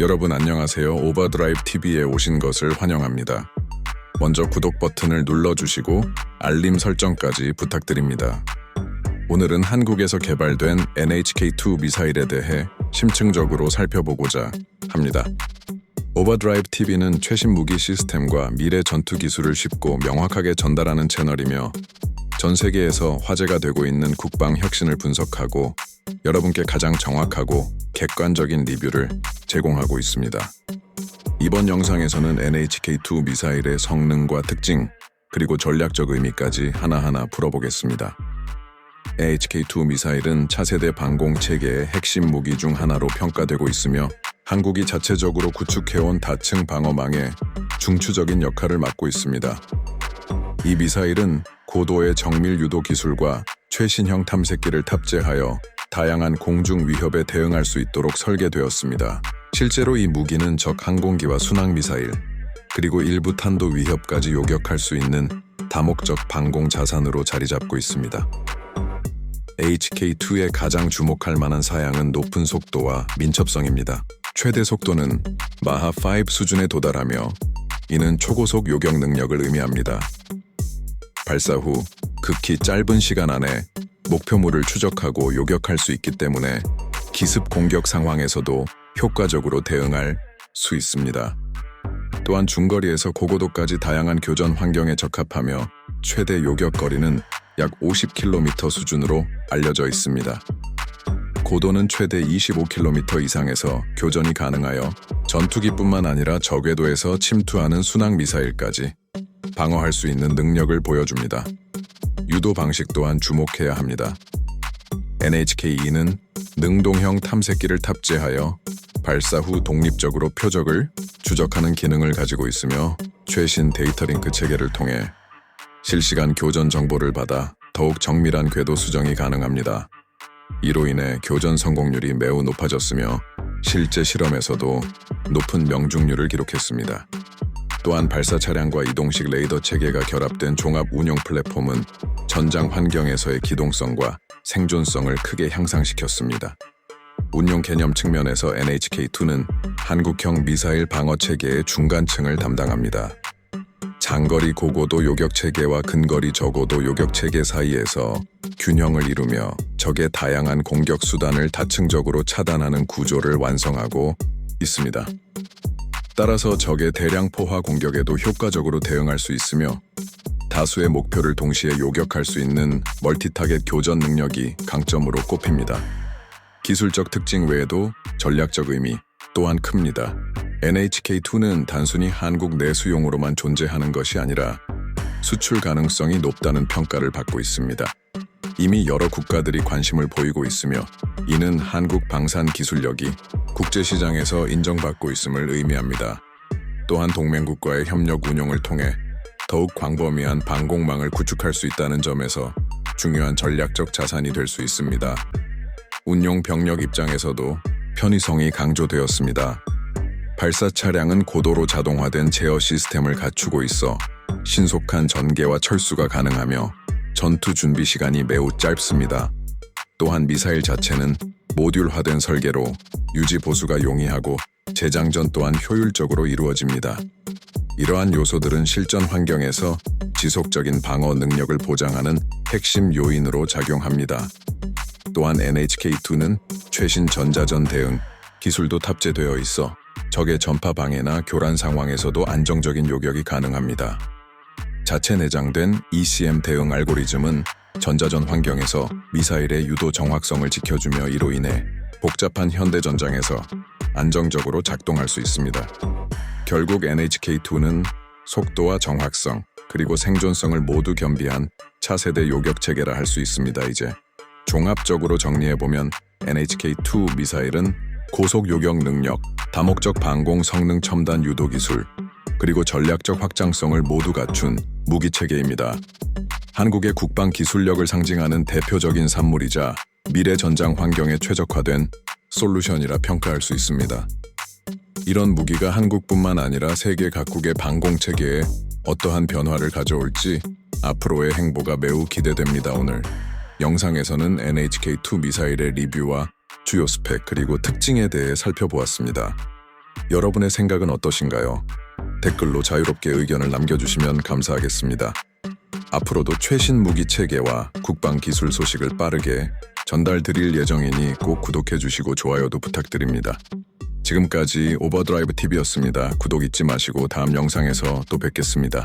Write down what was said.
여러분 안녕하세요. 오버드라이브 TV에 오신 것을 환영합니다. 먼저 구독 버튼을 눌러주시고 알림 설정까지 부탁드립니다. 오늘은 한국에서 개발된 NHK-2 미사일에 대해 심층적으로 살펴보고자 합니다. 오버드라이브 TV는 최신 무기 시스템과 미래 전투 기술을 쉽고 명확하게 전달하는 채널이며 전 세계에서 화제가 되고 있는 국방 혁신을 분석하고 여러분께 가장 정확하고 객관적인 리뷰를 제공하고 있습니다. 이번 영상에서는 NHK-2 미사일의 성능과 특징, 그리고 전략적 의미까지 하나하나 풀어보겠습니다. NHK-2 미사일은 차세대 방공 체계의 핵심 무기 중 하나로 평가되고 있으며 한국이 자체적으로 구축해온 다층 방어망의 중추적인 역할을 맡고 있습니다. 이 미사일은 고도의 정밀 유도 기술과 최신형 탐색기를 탑재하여 다양한 공중 위협에 대응할 수 있도록 설계되었습니다. 실제로 이 무기는 적 항공기와 순항 미사일, 그리고 일부 탄도 위협까지 요격할 수 있는 다목적 방공 자산으로 자리 잡고 있습니다. HK2의 가장 주목할 만한 사양은 높은 속도와 민첩성입니다. 최대 속도는 마하 5 수준에 도달하며 이는 초고속 요격 능력을 의미합니다. 발사 후 극히 짧은 시간 안에 목표물을 추적하고 요격할 수 있기 때문에 기습 공격 상황에서도 효과적으로 대응할 수 있습니다. 또한 중거리에서 고고도까지 다양한 교전 환경에 적합하며 최대 요격 거리는 약 50km 수준으로 알려져 있습니다. 고도는 최대 25km 이상에서 교전이 가능하여 전투기뿐만 아니라 저궤도에서 침투하는 순항 미사일까지 방어할 수 있는 능력을 보여줍니다. 유도 방식 또한 주목해야 합니다. NHK-2는 능동형 탐색기를 탑재하여 발사 후 독립적으로 표적을 추적하는 기능을 가지고 있으며 최신 데이터 링크 체계를 통해 실시간 교전 정보를 받아 더욱 정밀한 궤도 수정이 가능합니다. 이로 인해 교전 성공률이 매우 높아졌으며 실제 실험에서도 높은 명중률을 기록했습니다. 또한 발사 차량과 이동식 레이더 체계가 결합된 종합 운용 플랫폼은 전장 환경에서의 기동성과 생존성을 크게 향상시켰습니다. 운용 개념 측면에서 NHK-2는 한국형 미사일 방어 체계의 중간층을 담당합니다. 장거리 고고도 요격 체계와 근거리 저고도 요격 체계 사이에서 균형을 이루며 적의 다양한 공격 수단을 다층적으로 차단하는 구조를 완성하고 있습니다. 따라서 적의 대량 포화 공격에도 효과적으로 대응할 수 있으며 다수의 목표를 동시에 요격할 수 있는 멀티타겟 교전 능력이 강점으로 꼽힙니다. 기술적 특징 외에도 전략적 의미 또한 큽니다. NHK-2는 단순히 한국 내수용으로만 존재하는 것이 아니라 수출 가능성이 높다는 평가를 받고 있습니다. 이미 여러 국가들이 관심을 보이고 있으며 이는 한국 방산 기술력이 국제시장에서 인정받고 있음을 의미합니다. 또한 동맹국과의 협력 운용을 통해 더욱 광범위한 방공망을 구축할 수 있다는 점에서 중요한 전략적 자산이 될 수 있습니다. 운용 병력 입장에서도 편의성이 강조되었습니다. 발사 차량은 고도로 자동화된 제어 시스템을 갖추고 있어 신속한 전개와 철수가 가능하며 전투 준비 시간이 매우 짧습니다. 또한 미사일 자체는 모듈화된 설계로 유지 보수가 용이하고 재장전 또한 효율적으로 이루어집니다. 이러한 요소들은 실전 환경에서 지속적인 방어 능력을 보장하는 핵심 요인으로 작용합니다. 또한 NHK-2는 최신 전자전 대응 기술도 탑재되어 있어 적의 전파 방해나 교란 상황에서도 안정적인 요격이 가능합니다. 자체 내장된 ECM 대응 알고리즘은 전자전 환경에서 미사일의 유도 정확성을 지켜주며 이로 인해 복잡한 현대 전장에서 안정적으로 작동할 수 있습니다. 결국 NHK-2는 속도와 정확성 그리고 생존성을 모두 겸비한 차세대 요격 체계라 할 수 있습니다. 이제 종합적으로 정리해 보면 NHK-2 미사일은 고속 요격 능력, 다목적 방공 성능 첨단 유도 기술, 그리고 전략적 확장성을 모두 갖춘 무기 체계입니다. 한국의 국방 기술력을 상징하는 대표적인 산물이자 미래 전장 환경에 최적화된 솔루션이라 평가할 수 있습니다. 이런 무기가 한국뿐만 아니라 세계 각국의 방공 체계에 어떠한 변화를 가져올지 앞으로의 행보가 매우 기대됩니다. 오늘 영상에서는 NHK-2 미사일의 리뷰와 주요 스펙 그리고 특징에 대해 살펴보았습니다. 여러분의 생각은 어떠신가요? 댓글로 자유롭게 의견을 남겨주시면 감사하겠습니다. 앞으로도 최신 무기 체계와 국방 기술 소식을 빠르게 전달 드릴 예정이니 꼭 구독해 주시고 좋아요도 부탁드립니다. 지금까지 오버드라이브 TV였습니다. 구독 잊지 마시고 다음 영상에서 또 뵙겠습니다.